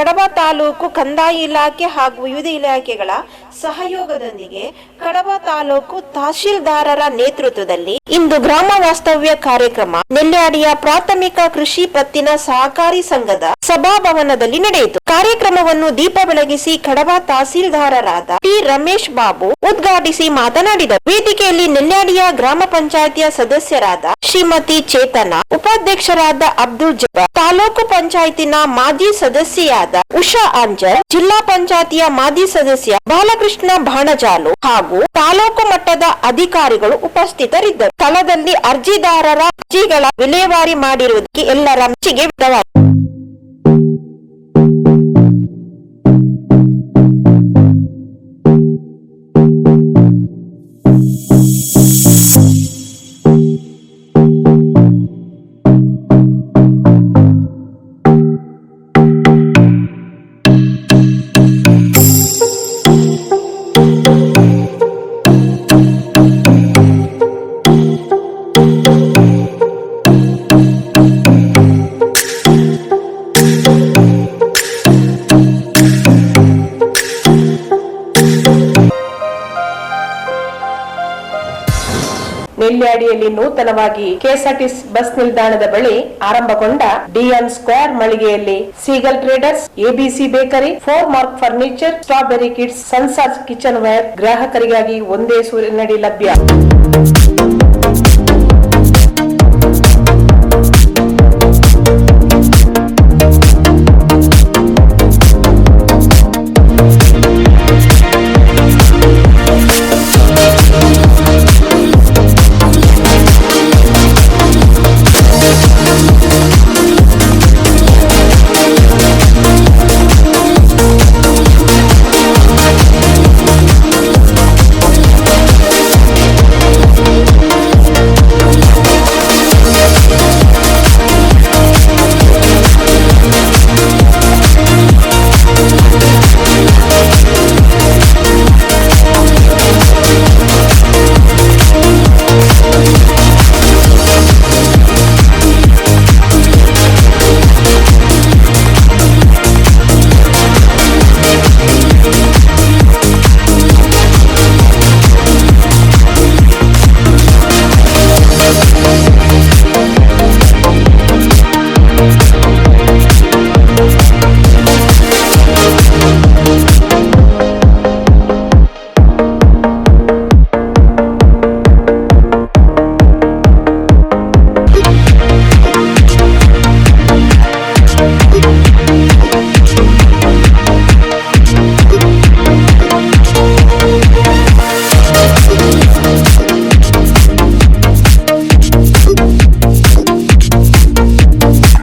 ಕಡಬ ತಾಲೂಕು ಕಂದಾಯ ಇಲಾಖೆ ಹಾಗೂ ವಿವಿಧ ಇಲಾಖೆಗಳ ಸಹಯೋಗದೊಂದಿಗೆ ಕಡಬ ತಾಲೂಕು ತಹಶೀಲ್ದಾರರ ನೇತೃತ್ವದಲ್ಲಿ ಇಂದು ಗ್ರಾಮ ವಾಸ್ತವ್ಯ ಕಾರ್ಯಕ್ರಮ ನೆಲ್ಲಾಡಿಯ ಪ್ರಾಥಮಿಕ ಕೃಷಿ ಪತ್ತಿನ ಸಹಕಾರಿ ಸಂಘದ ಸಭಾಭವನದಲ್ಲಿ ನಡೆಯಿತು. ಕಾರ್ಯಕ್ರಮವನ್ನು ದೀಪ ಬೆಳಗಿಸಿ ಕಡಬ ತಹಸೀಲ್ದಾರರಾದ ಟಿ ರಮೇಶ್ ಬಾಬು ಉದ್ಘಾಟಿಸಿ ಮಾತನಾಡಿದರು. ವೇದಿಕೆಯಲ್ಲಿ ನೆಲ್ಲಾಡಿಯ ಗ್ರಾಮ ಪಂಚಾಯತಿಯ ಸದಸ್ಯರಾದ ಶ್ರೀಮತಿ ಚೇತನ, ಉಪಾಧ್ಯಕ್ಷರಾದ ಅಬ್ದುಲ್ ಜಬಾ ತಾಲೂಕು ಪಂಚಾಯತಿನ ಮಾಜಿ ಸದಸ್ಯೆಯಾದ ಉಷಾ ಅಂಜಲ್, ಜಿಲ್ಲಾ ಪಂಚಾಯತಿಯ ಮಾಜಿ ಸದಸ್ಯ ಬಾಲಕೃಷ್ಣ ಬಾಣಜಾಲು ಹಾಗೂ ತಾಲೂಕು ಮಟ್ಟದ ಅಧಿಕಾರಿಗಳು ಉಪಸ್ಥಿತರಿದ್ದರು. ಸ್ಥಳದಲ್ಲಿ ಅರ್ಜಿದಾರರ ಅರ್ಜಿಗಳ ವಿಲೇವಾರಿ ಮಾಡಿರುವುದಕ್ಕೆ ಎಲ್ಲರ ಮೆಚ್ಚುಗೆ ನೆಲ್ಯಾಡಿಯಲ್ಲಿ ನೂತನವಾಗಿ ಕೆಎಸ್ಆರ್ಟಿಸಿ ಬಸ್ ನಿಲ್ದಾಣದ ಬಳಿ ಆರಂಭಗೊಂಡ DN square ಮಳಿಗೆಯಲ್ಲಿ Seagull traders, ABC bakery, four mark furniture, strawberry kids ಸನ್ಸಾಸ್ kitchen wear ಗ್ರಾಹಕರಿಗಾಗಿ ಒಂದೇ ಸೂರಿನಡಿ ಲಭ್ಯ. Thank